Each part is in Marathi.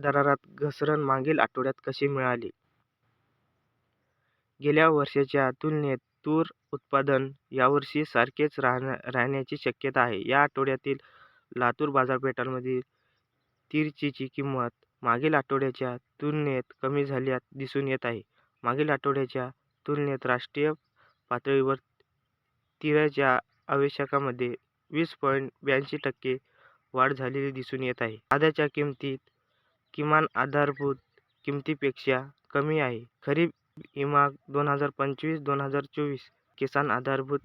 दरात घसरण मागील आठवड्यात कशी मिळाली? गेल्या वर्षीच्या तुलनेत तूर उत्पादन यावर्षी सारखेच राहण्याची शक्यता आहे. या आठवड्यातील लातूर बाजारपेठांमधील तिरचीची किंमत मागील आठवड्याच्या तुलनेत कमी झाल्याचे दिसून येत आहे. मागील आठवड्याच्या तुलनेत राष्ट्रीय पातळीवर तूरीच्या आवकेमध्ये वीस पॉइंट ब्याऐंशी टक्के वाढ झालेली दिसून येत आहे. साध्याच्या किमतीत किमान आधारभूत किंमतीपेक्षा कमी आहे खरीप इमाग दोन हजार पंचवीस दोन हजार चोवीस किसान आधारभूत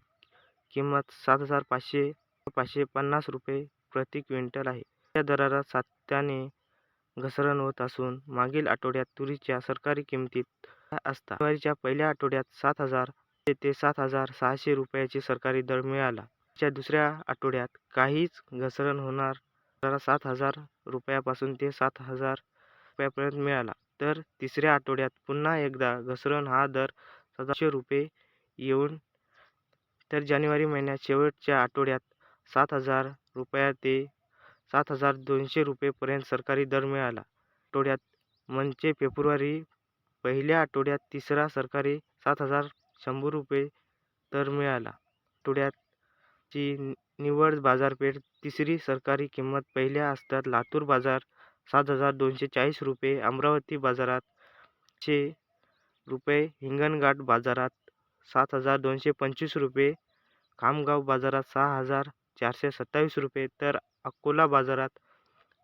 किंमत सात हजार पाचशे पाचशे पन्नास रुपये प्रति क्विंटल आहे. या दराला सातत्याने घसरण होत असून मागील आठवड्यात तुरीच्या सरकारी किमतीत होत्या असता जानेवारीच्या पहिल्या आठवड्यात सात हजार ते सात हजार सहाशे रुपयाचे सरकारी दर मिळाला. मार्चच्या दुसऱ्या आठवड्यात काहीच घसरण होणार जरा सात हजार रुपयापासून ते सात हजार रुपयापर्यंत मिळाला. तर तिसऱ्या आठवड्यात पुन्हा एकदा घसरून हा दर सदाशे रुपये येऊन तर जानेवारी महिन्यात शेवटच्या आठवड्यात सात हजार रुपया ते सात हजार दोनशे रुपयेपर्यंत सरकारी दर मिळाला. आठवड्यात म्हणजे फेब्रुवारी पहिल्या आठवड्यात तिसरा सरकारी सात हजार शंभर रुपये दर मिळाला. आठवड्यात आठवड्याची निव्वळ बाजारपेठ तिसरी सरकारी किंमत पहिल्या असतात लातूर बाजार सात हजार दोनशे चाळीस रुपये, अमरावती बाजारात चे रुपये, हिंगणघाट बाजारात सात हजार दोनशे पंचवीस रुपये, खामगाव बाजारात सहा हजार चारशे सत्तावीस रुपये तर अकोला बाजारात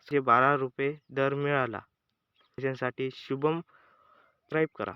सहाशे बारा रुपये दर मिळाला. त्याच्यासाठी शुभम सबस्क्राईब करा.